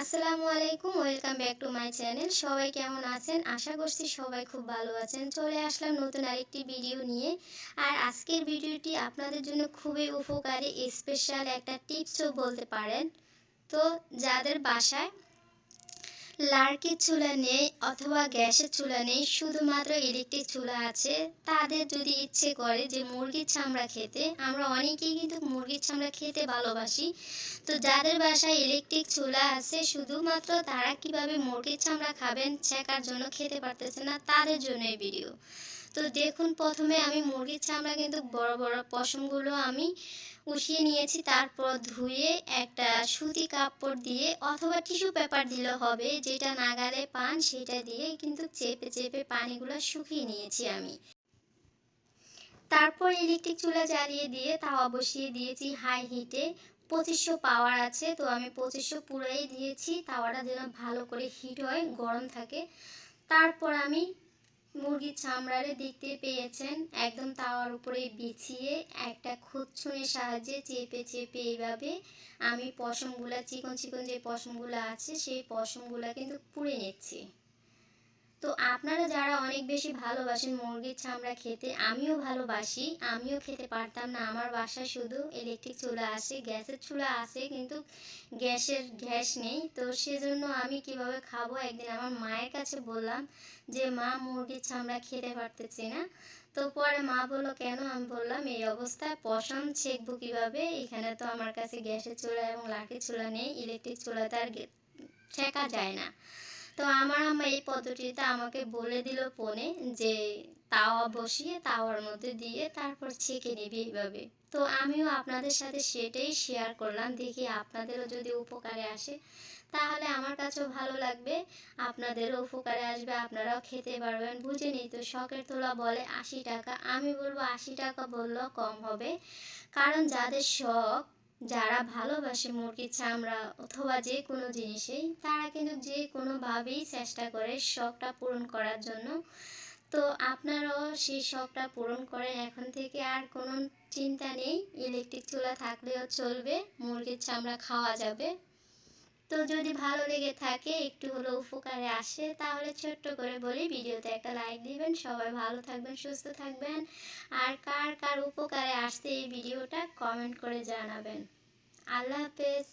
আসসালামু আলাইকুম, welcome back to my channel. সবাই কেমন আছেন? আশা করছি সবাই খুব ভালো আছেন। চলে আসলাম নতুন আরেকটি ভিডিও নিয়ে। আর আজকের ভিডিওটি আপনাদের জন্য খুবই উপকারী, স্পেশাল একটা টিপসও বলতে পারেন। তো যাদের বাসায় লার্কির চুলা নেই অথবা গ্যাসের চুলা নেই, শুধুমাত্র ইলেকট্রিক চুলা আছে। তাদের যদি ইচ্ছে করে যে মুরগির চামড়া খেতে, আমরা অনেকেই কিন্তু মুরগির চামড়া খেতে ভালোবাসি। তো যাদের বাসায় ইলেকট্রিক চুলা আছে, শুধুমাত্র তারা কীভাবে মুরগির চামড়া খাবেন, ছেঁকার জন্য খেতে পারতেছে না, তাদের জন্য এই ভিডিও তো দেখুন প্রথমে আমি মুরগির চামড়া কিন্তু বড় বড় পশমগুলো আমি উঠিয়ে নিয়েছি। তারপর ধুয়ে একটা সুতি কাপড় দিয়ে অথবা টিস্যু পেপার দিলে হবে, যেটা নাগালে পান সেটা দিয়ে কিন্তু চেপে চেপে পানিগুলো শুকিয়ে নিয়েছি আমি। তারপর ইলেকট্রিক চুলা জ্বালিয়ে দিয়ে তাওয়া বসিয়ে দিয়েছি হাই হিটে। পঁচিশশো পাওয়ার আছে, তো আমি পঁচিশশো পুরাই দিয়েছি। তাওয়াটা যেন ভালো করে হিট হয়, গরম থাকে। তারপর আমি মুরগির চামড়ারে দেখতে পেয়েছেন। একদম তাওয়ার উপরে বিছিয়ে একটা খুচ্ছুনের সাহায্যে চেপে চেপে এইভাবে আমি পশমগুলা, চিকন চিকন যে পশমগুলো আছে, সেই পশমগুলা কিন্তু পুড়ে নিচ্ছি। তো আপনারা যারা অনেক বেশি ভালোবাসেন মুরগির চামড়া খেতে, আমিও ভালোবাসি। আমিও খেতে পারতাম না। আমার বাসায় শুধু ইলেকট্রিক চুলা আসে গ্যাসের চুলা আসে কিন্তু গ্যাসের গ্যাস নেই। তো সেজন্য আমি কীভাবে খাব? একদিন আমার মায়ের কাছে বললাম যে, মা, মুরগির চামড়া খেতে পারতেছি না। তো পরে মা বলল, কেন? আমি বললাম, এই অবস্থায় পশম ছেঁকবো কীভাবে? এখানে তো আমার কাছে গ্যাসের চুলা এবং লাঠির চুলা নেই। ইলেকট্রিক চুলাতে আর ছেঁকা যায় না। তো আমার আম্মা এই পদ্ধতিটা আমাকে বলে দিল ফোনে যে তাওয়া বসিয়ে তাওয়ার মধ্যে দিয়ে তারপর ছেঁকে নেবে এইভাবে। তো আমিও আপনাদের সাথে সেটাই শেয়ার করলাম, দেখি আপনাদেরও যদি উপকারে আসে, তাহলে আমার কাছেও ভালো লাগবে, আপনাদেরও উপকারে আসবে, আপনারাও খেতে পারবেন, বুঝে নিই তো, শখের তোলা বলে আশি টাকা, আমি বলব আশি টাকা বললেও কম হবে। কারণ যাদের শখ যারা ভালোবাসে মুরগির চামড়া অথবা যে কোনো জিনিসেই তারা কিন্তু যে কোনোভাবেই চেষ্টা করে শখটা পূরণ করার জন্য। তো আপনারাও সেই শখটা পূরণ করেন। এখন থেকে আর কোনো চিন্তা নেই। ইলেকট্রিক চুলা থাকলেও চলবে, মুরগির চামড়া খাওয়া যাবে। তো যদি ভালো লেগে থাকে, একটু হলেও উপকারে আসে, তাহলে ছোট্ট করে বলি ভিডিওতে একটা লাইক দিবেন। সবাই ভালো থাকবেন, সুস্থ থাকবেন। আর কার কার উপকারে আসতে এই ভিডিওটা কমেন্ট করে জানাবেন। আল্লাহ হাফেজ।